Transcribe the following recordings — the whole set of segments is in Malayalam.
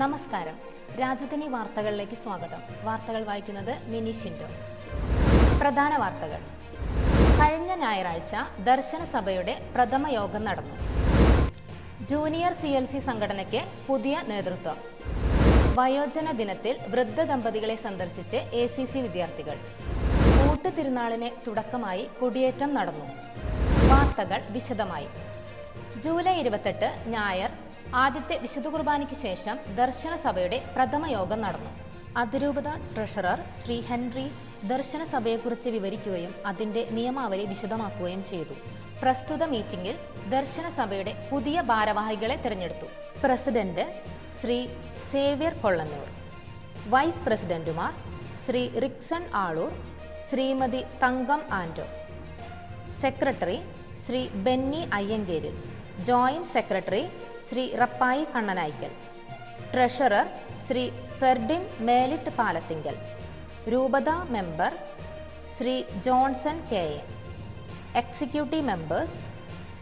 നമസ്കാരം. രാജധാനി വാർത്തകളിലേക്ക് സ്വാഗതം. വാർത്തകൾ വായിക്കുന്നത് മിനി ഷിൻഡോ. പ്രധാന വാർത്തകൾ. കഴിഞ്ഞ ഞായറാഴ്ച ദർശന സഭയുടെ പ്രഥമ യോഗം നടന്നു. ജൂനിയർ സി എൽ സി സംഘടനയ്ക്ക് പുതിയ നേതൃത്വം. വയോജന ദിനത്തിൽ വൃദ്ധ ദമ്പതികളെ സന്ദർശിച്ച് എ സി സി വിദ്യാർത്ഥികൾ. കൂട്ടുതിരുനാളിന് തുടക്കമായി കൊടിയേറ്റം നടന്നു. വാർത്തകൾ വിശദമായി. ജൂലൈ ഇരുപത്തെട്ട് ഞായർ ആദ്യത്തെ വിശുദ്ധ കുർബാനയ്ക്ക് ശേഷം ദർശന സഭയുടെ പ്രഥമ യോഗം നടന്നു. അതിരൂപത ട്രഷറർ ശ്രീ ഹെൻറി ദർശന സഭയെക്കുറിച്ച് വിവരിക്കുകയും അതിന്റെ നിയമാവലി വിശദമാക്കുകയും ചെയ്തു. പ്രസ്തുത മീറ്റിംഗിൽ ദർശന സഭയുടെ പുതിയ ഭാരവാഹികളെ തിരഞ്ഞെടുത്തു. President Shri Xavier Kollannur vice പ്രസിഡന്റുമാർ Shri Rixon Aloor Shrimati Thankam Anto secretary Shri Benny Ayyankeril joint secretary Shri Rappai Kannanaykkal. Treasurer Shri Ferdin Melittu Palathingal. രൂപത member Shri Johnson K A. Executive members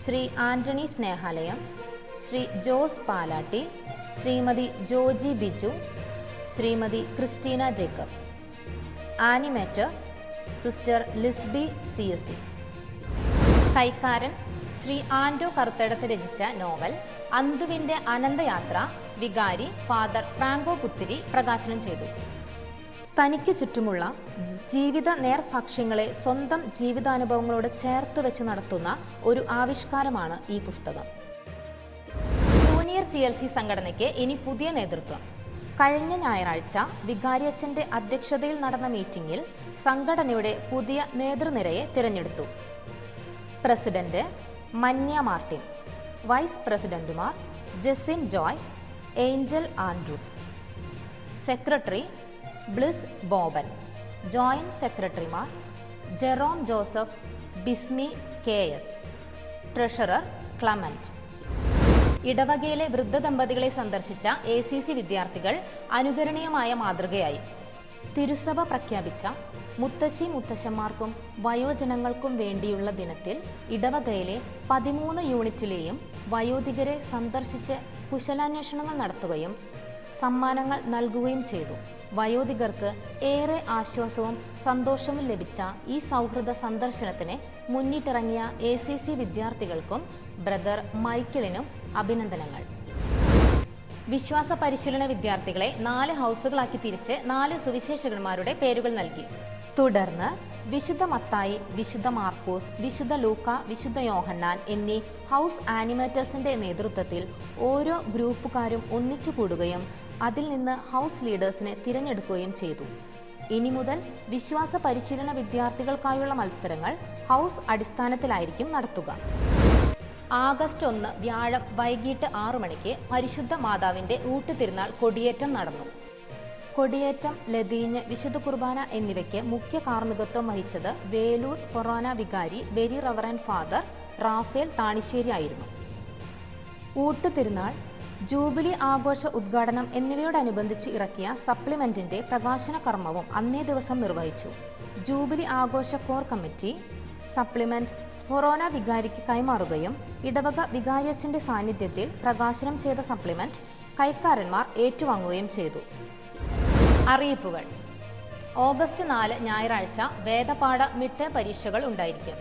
Shri Antony Snehalayam Shri Jose Palatty Shrimati Joji Biju Shrimati Christina Jacob. Animator sister Lisby C S C. കൈക്കാരൻ Shri ആൻഡോ കറുത്തടത്ത് രചിച്ച നോവൽ അന്തുവിന്റെ അനന്തയാത്ര വികാരി ഫാദർ ഫ്രാങ്കോ പുത്തിരി പ്രകാശനം ചെയ്തു. തനിക്ക് ചുറ്റുമുള്ള ജീവിത നേർസാക്ഷ്യങ്ങളെ സ്വന്തം ജീവിതാനുഭവങ്ങളോട് ചേർത്ത് വെച്ച് നടത്തുന്ന ഒരു ആവിഷ്കാരമാണ് ഈ പുസ്തകം. ജൂനിയർ സി എൽ സി സംഘടനയ്ക്ക് ഇനി പുതിയ നേതൃത്വം. കഴിഞ്ഞ ഞായറാഴ്ച വികാരിയച്ഛന്റെ അധ്യക്ഷതയിൽ നടന്ന മീറ്റിംഗിൽ സംഘടനയുടെ പുതിയ നേതൃനിരയെ തിരഞ്ഞെടുത്തു. പ്രസിഡന്റ് മന്യ മാർട്ടിൻ വൈസ് പ്രസിഡന്റുമാർ Jesin Joy Angel Andrews. Secretary Bliss Boban. Joint സെക്രട്ടറിമാർ Jerome Joseph Bismi K S. Treasurer Clement. ഇടവകയിലെ വൃദ്ധ ദമ്പതികളെ സന്ദർശിച്ച എ സി സി വിദ്യാർത്ഥികൾ അനുകരണീയമായ മാതൃകയായി. തിരുസഭ പ്രഖ്യാപിച്ച മുത്തശ്ശി മുത്തശ്ശന്മാർക്കും വയോജനങ്ങൾക്കും വേണ്ടിയുള്ള ദിനത്തിൽ ഇടവകയിലെ പതിമൂന്ന് യൂണിറ്റിലെയും വയോധികരെ സന്ദർശിച്ച് കുശലാന്വേഷണങ്ങൾ നടത്തുകയും സമ്മാനങ്ങൾ നൽകുകയും ചെയ്തു. വയോധികർക്ക് ഏറെ ആശ്വാസവും സന്തോഷവും ലഭിച്ച ഈ സൗഹൃദ സന്ദർശനത്തിന് മുന്നിട്ടിറങ്ങിയ എ വിദ്യാർത്ഥികൾക്കും ബ്രദർ മൈക്കിളിനും അഭിനന്ദനങ്ങൾ. വിശ്വാസ പരിശീലന വിദ്യാർത്ഥികളെ നാല് ഹൗസുകളാക്കി തിരിച്ച് നാല് സുവിശേഷകന്മാരുടെ പേരുകൾ നൽകി. തുടർന്ന് വിശുദ്ധ മത്തായി വിശുദ്ധ മാർക്കോസ് വിശുദ്ധ ലൂക്ക വിശുദ്ധ യോഹന്നാൻ എന്നീ ഹൗസ് ആനിമേറ്റേഴ്സിന്റെ നേതൃത്വത്തിൽ ഓരോ ഗ്രൂപ്പുകാരും ഒന്നിച്ചു കൂടുകയും അതിൽ നിന്ന് ഹൗസ് ലീഡേഴ്സിനെ തിരഞ്ഞെടുക്കുകയും ചെയ്തു. ഇനി മുതൽ വിശ്വാസ പരിശീലന വിദ്യാർത്ഥികൾക്കായുള്ള മത്സരങ്ങൾ ഹൗസ് അടിസ്ഥാനത്തിലായിരിക്കും നടത്തുക. ആഗസ്റ്റ് ഒന്ന് വ്യാഴം വൈകിട്ട് ആറു മണിക്ക് പരിശുദ്ധ മാതാവിന്റെ ഊട്ടുതിരുനാൾ കൊടിയേറ്റം നടന്നു. കൊടിയേറ്റം ലതീഞ്ഞ് വിശുദ്ധ കുർബാന എന്നിവയ്ക്ക് മുഖ്യ കാർമ്മികത്വം വഹിച്ചത് വേലൂർ ഫൊറോന വികാരി very reverend father Raphael Thanissery ആയിരുന്നു. ഊട്ടുതിരുനാൾ ജൂബിലി ആഘോഷ ഉദ്ഘാടനം എന്നിവയോടനുബന്ധിച്ച് ഇറക്കിയ സപ്ലിമെന്റിന്റെ പ്രകാശന കർമ്മവും അന്നേ ദിവസം നിർവഹിച്ചു. ജൂബിലി ആഘോഷ കോർ കമ്മിറ്റി സപ്ലിമെന്റ് ഫൊറോന വികാരിക്ക് കൈമാറുകയും ഇടവക വികാരിയച്ഛന്റെ സാന്നിധ്യത്തിൽ പ്രകാശനം ചെയ്ത സപ്ലിമെന്റ് കൈക്കാരന്മാർ ഏറ്റുവാങ്ങുകയും ചെയ്തു. അറിയിപ്പുകൾ. ഓഗസ്റ്റ് നാല് ഞായറാഴ്ച വേദപാഠ മിഡ് പരീക്ഷകൾ ഉണ്ടായിരിക്കും.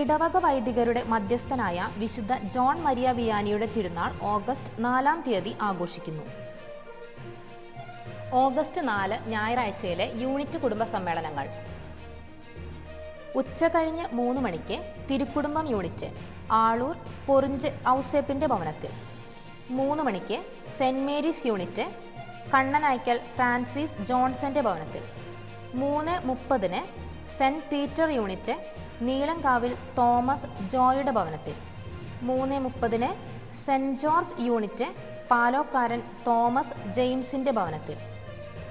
ഇടവക വൈദികരുടെ മധ്യസ്ഥനായ വിശുദ്ധ ജോൺ മരിയ വിയാനിയുടെ തിരുനാൾ ഓഗസ്റ്റ് നാലാം തീയതി ആഘോഷിക്കുന്നു. ഓഗസ്റ്റ് നാല് ഞായറാഴ്ചയിലെ യൂണിറ്റ് കുടുംബ സമ്മേളനങ്ങൾ ഉച്ച കഴിഞ്ഞ് മൂന്ന് മണിക്ക് തിരുക്കുടുംബം യൂണിറ്റ് ആളൂർ പൊറിഞ്ച് ഔസേപ്പിന്റെ ഭവനത്തിൽ. മൂന്ന് മണിക്ക് saint Mary's unit Kannanaykkal Francis ജോൺസന്റെ ഭവനത്തിൽ. മൂന്ന് മുപ്പതിന് saint Peter unit Neelankavil Thomas ജോയുടെ ഭവനത്തിൽ. മൂന്ന് മുപ്പതിന് saint George unit Palokkaran Thomas ജെയിംസിന്റെ ഭവനത്തിൽ.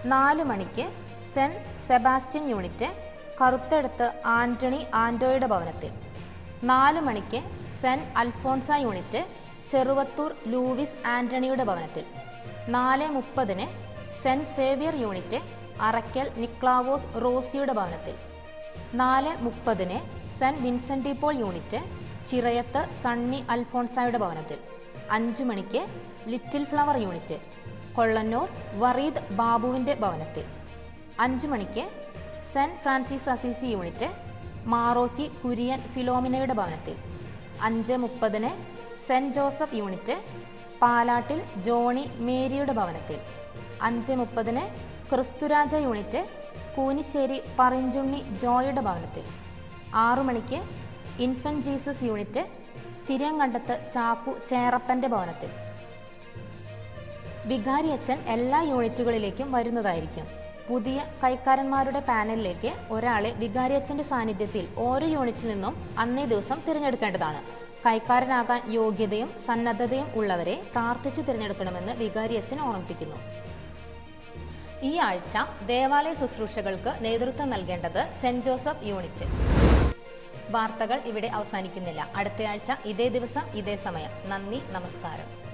നാല് മണിക്ക് saint Sebastian unit Karuthedath Antony ആന്റോയുടെ ഭവനത്തിൽ. നാല് മണിക്ക് saint Alphonsa unit Cheruvathur Louis ആന്റണിയുടെ ഭവനത്തിൽ. നാല് മുപ്പതിന് saint Xavier unit Arakkal Niklavos റോസിയുടെ ഭവനത്തിൽ. നാല് മുപ്പതിന് saint Vincent Paul unit Chirayath Sunny അൽഫോൺസായുടെ ഭവനത്തിൽ. അഞ്ച് മണിക്ക് little flower unit Kollannur Vareed ബാബുവിന്റെ ഭവനത്തിൽ. അഞ്ചു മണിക്ക് saint Francis Assisi unit Marokki Kurian ഫിലോമിനയുടെ ഭവനത്തിൽ. അഞ്ച് മുപ്പതിന് saint Joseph unit Palattil Johnny മേരിയുടെ ഭവനത്തിൽ. അഞ്ച് മുപ്പതിന് ക്രിസ്തുരാജ യൂണിറ്റ് കൂനിശ്ശേരി പറഞ്ചുണ്ണി ജോയുടെ ഭവനത്തിൽ. ആറു മണിക്ക് infant Jesus unit Chiriyankandath Chakku ചേറപ്പന്റെ ഭവനത്തിൽ. വികാരി അച്ഛൻ എല്ലാ യൂണിറ്റുകളിലേക്കും വരുന്നതായിരിക്കും. പുതിയ കൈക്കാരന്മാരുടെ പാനലിലേക്ക് ഒരാളെ വികാരിയച്ഛന്റെ സാന്നിധ്യത്തിൽ ഓരോ യൂണിറ്റിൽ നിന്നും അന്നേ ദിവസം തിരഞ്ഞെടുക്കേണ്ടതാണ്. കൈക്കാരനാകാൻ യോഗ്യതയും സന്നദ്ധതയും ഉള്ളവരെ പ്രാർത്ഥിച്ചു തിരഞ്ഞെടുക്കണമെന്ന് വികാരിയച്ഛൻ ഓർമ്മിപ്പിക്കുന്നു. ഈ ആഴ്ച ദേവാലയ ശുശ്രൂഷകൾക്ക് നേതൃത്വം നൽകേണ്ടത് സെന്റ് ജോസഫ് യൂണിറ്റ്. വാർത്തകൾ ഇവിടെ അവസാനിക്കുന്നില്ല. അടുത്തയാഴ്ച ഇതേ ദിവസം ഇതേ സമയം. നന്ദി നമസ്കാരം.